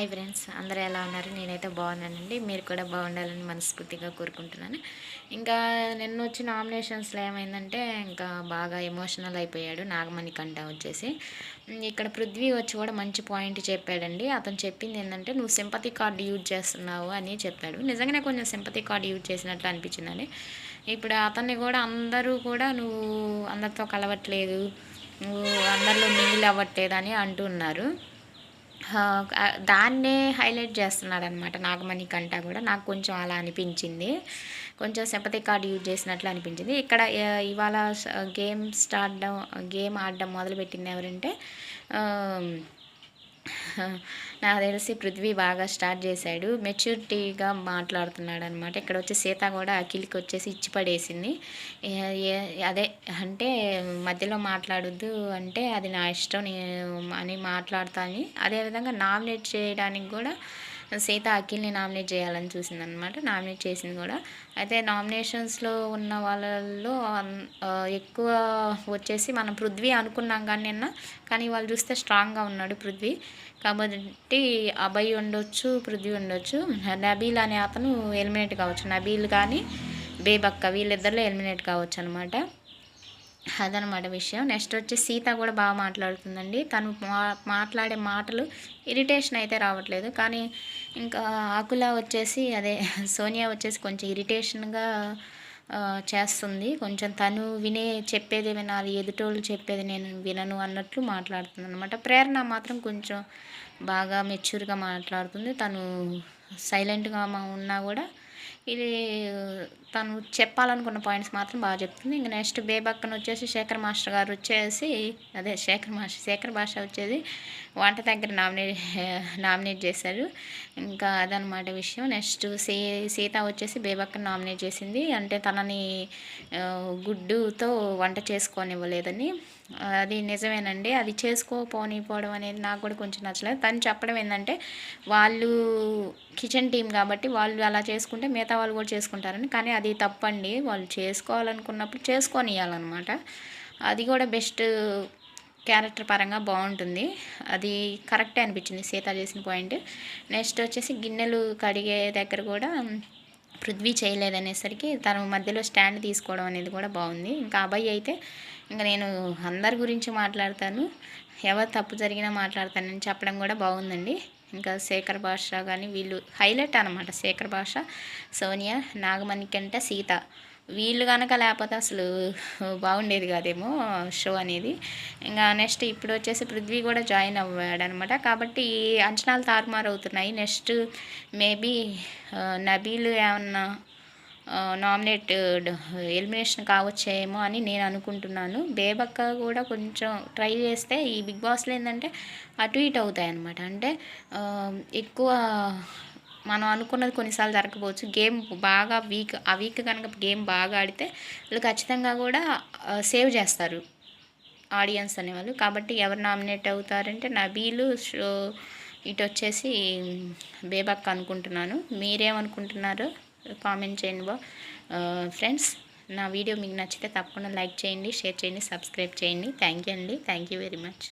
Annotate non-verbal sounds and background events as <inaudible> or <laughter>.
Hi friends అందరూ ఎలా ఉన్నారు? నేనైతే బాగున్నానండి. మీరు కూడా బాగుండాలని మనస్ఫూర్తిగా కోరుకుంటున్నాను. ఇంకా నిన్న వచ్చి నామినేషన్స్లో ఏమైందంటే ఇంకా బాగా ఎమోషనల్ అయిపోయాడు నాగమణి కంట వచ్చేసి. ఇక్కడ పృథ్వీ వచ్చి కూడా మంచి పాయింట్ చెప్పాడండి. అతను చెప్పింది ఏంటంటే నువ్వు సింపతి కార్డు యూజ్ చేస్తున్నావు అని చెప్పాడు. నిజంగానే కొంచెం సింపతి కార్డు యూజ్ చేసినట్లు అనిపించిందండి. ఇప్పుడు అతన్ని కూడా అందరూ కూడా నువ్వు అందరితో కలవట్లేదు నువ్వు అందరిలో మిగిలి అవ్వట్లేదు అని అంటున్నారు దాన్నే హైలైట్ చేస్తున్నాడు అనమాట నాగమణి కంట కూడా. నాకు కొంచెం అలా అనిపించింది. కొంచెం సింపతి కార్డ్ యూజ్ చేసినట్లు అనిపించింది. ఇక్కడ ఇవాళ గేమ్ స్టార్ట్ గేమ్ ఆడడం మొదలుపెట్టింది ఎవరంటే <laughs> నాకు తెలిసి పృథ్వీ బాగా స్టార్ట్ చేశాడు. మెచ్యూరిటీగా మాట్లాడుతున్నాడు అనమాట ఇక్కడ వచ్చి సీత కూడా అఖిల్కి వచ్చేసి ఇచ్చి పడేసింది. అదే అంటే మధ్యలో మాట్లాడొద్దు అంటే అది నా ఇష్టం అని మాట్లాడతాను అదేవిధంగా నామినేట్ చేయడానికి కూడా సీత అఖిల్ని నామినేట్ చేయాలని చూసింది అనమాట నామినేట్ చేసింది కూడా. అయితే నామినేషన్స్లో ఉన్న వాళ్ళల్లో ఎక్కువ వచ్చేసి మనం పృథ్వీ అనుకున్నాం కానీ నిన్న. కానీ వాళ్ళు చూస్తే స్ట్రాంగ్గా ఉన్నాడు పృథ్వీ. కాబట్టి అభయ్ ఉండొచ్చు పృథ్వీ ఉండొచ్చు. నబీల్ అనే అతను ఎలిమినేట్ కావచ్చు. నబీల్ కానీ బేబక్క వీళ్ళిద్దరిలో ఎలిమినేట్ కావచ్చు అనమాట అదనమాట విషయం. నెక్స్ట్ వచ్చి సీత కూడా బాగా మాట్లాడుతుందండి. తను మాట్లాడే మాటలు ఇరిటేషన్ అయితే రావట్లేదు. కానీ ఇంకా ఆకుల వచ్చేసి అదే సోనియా వచ్చేసి కొంచెం ఇరిటేషన్గా చేస్తుంది. కొంచెం తను వినే చెప్పేది వినాలి ఎదుటోళ్ళు చెప్పేది నేను వినను అన్నట్లు మాట్లాడుతుంది అనమాట ప్రేరణ మాత్రం కొంచెం బాగా మెచ్యూర్గా మాట్లాడుతుంది. తను సైలెంట్గా ఉన్నా కూడా ఇది తను చెప్పాలనుకున్న పాయింట్స్ మాత్రం బాగా చెప్తుంది. ఇంకా నెక్స్ట్ బేబక్కన వచ్చేసి శేఖర్ మాస్టర్ గారు వచ్చేసి అదే శేఖర్ మాస్టర్ శేఖర్ భాష వచ్చేది వంట దగ్గర నామినేట్ నామినేట్ చేశారు. ఇంకా అదనమాట విషయం. నెక్స్ట్ సీ సీత వచ్చేసి బేబక్కను నామినేట్ చేసింది. అంటే తనని గుడ్డుతో వంట చేసుకోనివ్వలేదని. అది నిజమేనండి. అది చేసుకోపోనిపోవడం అనేది నాకు కూడా కొంచెం నచ్చలేదు. తను చెప్పడం ఏంటంటే వాళ్ళు కిచెన్ టీం కాబట్టి వాళ్ళు అలా చేసుకుంటే మిగతా వాళ్ళు కూడా చేసుకుంటారని. కానీ అది తప్పండి. వాళ్ళు చేసుకోవాలనుకున్నప్పుడు చేసుకొని ఇవ్వాలన్నమాట అది కూడా బెస్ట్ క్యారెక్టర్ పరంగా బాగుంటుంది. అది కరెక్టే అనిపించింది సీత చేసిన పాయింట్. నెక్స్ట్ వచ్చేసి గిన్నెలు కడిగే దగ్గర కూడా పృథ్వీ చేయలేదనేసరికి తను మధ్యలో స్టాండ్ తీసుకోవడం అనేది కూడా బాగుంది. ఇంకా అబ్బాయి అయితే ఇంకా నేను అందరి గురించి మాట్లాడతాను. ఎవరు తప్పు జరిగినా మాట్లాడతానని చెప్పడం కూడా బాగుందండి. ఇంకా శేఖర్ భాష కానీ వీళ్ళు హైలైట్ అనమాట శేఖర్ భాష సోనియా నాగమణికి అంటే సీత. వీళ్ళు కనుక లేకపోతే అసలు బాగుండేది కాదేమో షో అనేది. ఇంకా నెక్స్ట్ ఇప్పుడు వచ్చేసి పృథ్వీ కూడా జాయిన్ అవ్వాడు అనమాట కాబట్టి అంచనాలు తారుమారు అవుతున్నాయి నెక్స్ట్ మేబీ నబీలు ఏమన్నా నామినేట్ ఎలిమినేషన్ కావచ్చేమో అని నేను అనుకుంటున్నాను. బేబక్క కూడా కొంచెం ట్రై చేస్తే ఈ బిగ్ బాస్లో ఏంటంటే అటు ఇటు అవుతాయి అనమాట అంటే ఎక్కువ మనం అనుకున్నది కొన్నిసార్లు జరగకపోవచ్చు. గేమ్ బాగా వీక్ ఆ వీక్ కనుక గేమ్ బాగా ఆడితే వాళ్ళు ఖచ్చితంగా కూడా సేవ్ చేస్తారు ఆడియన్స్ అనేవాళ్ళు. కాబట్టి ఎవరు నామినేట్ అవుతారంటే నబీలు షో ఇటు వచ్చేసి బేబక్ అనుకుంటున్నాను. మీరేమనుకుంటున్నారు? కామెంట్ చేయండి బా ఫ్రెండ్స్ నా వీడియో మీకు నచ్చితే తప్పకుండా లైక్ చేయండి షేర్ చేయండి సబ్స్క్రైబ్ చేయండి. థ్యాంక్ యూ అండి. Thank you very much.